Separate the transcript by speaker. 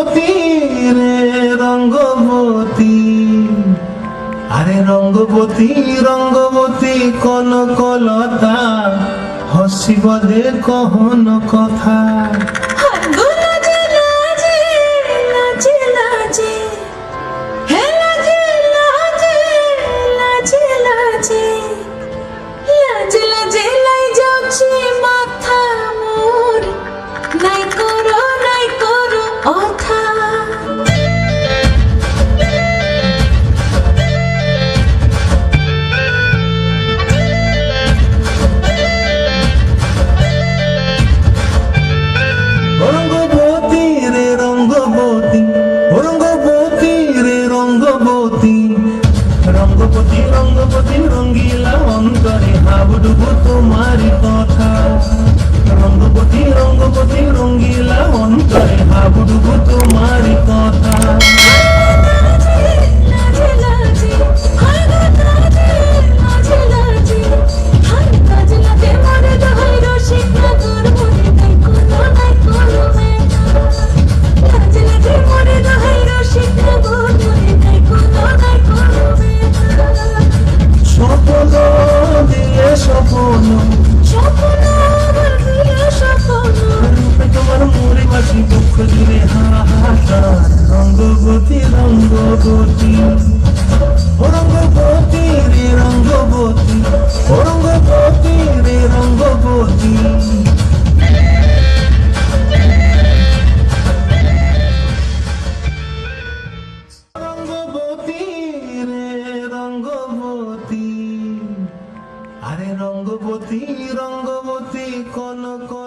Speaker 1: রঙ্গবতী রে রঙ্গবতী আরে রঙ্গবতী রঙ্গবতী কল কলতা হসিব দে কহন কথা।
Speaker 2: রঙ্গ কঠিন রঙ্গিলা বুক জুড়ে হাহাকার
Speaker 1: রঙ্গবতী রঙ্গবতী রঙ্গবতী রে রঙ্গবতী রঙ্গবতী রে রঙ্গবতী রঙ্গবতী রঙ্গবতী কনক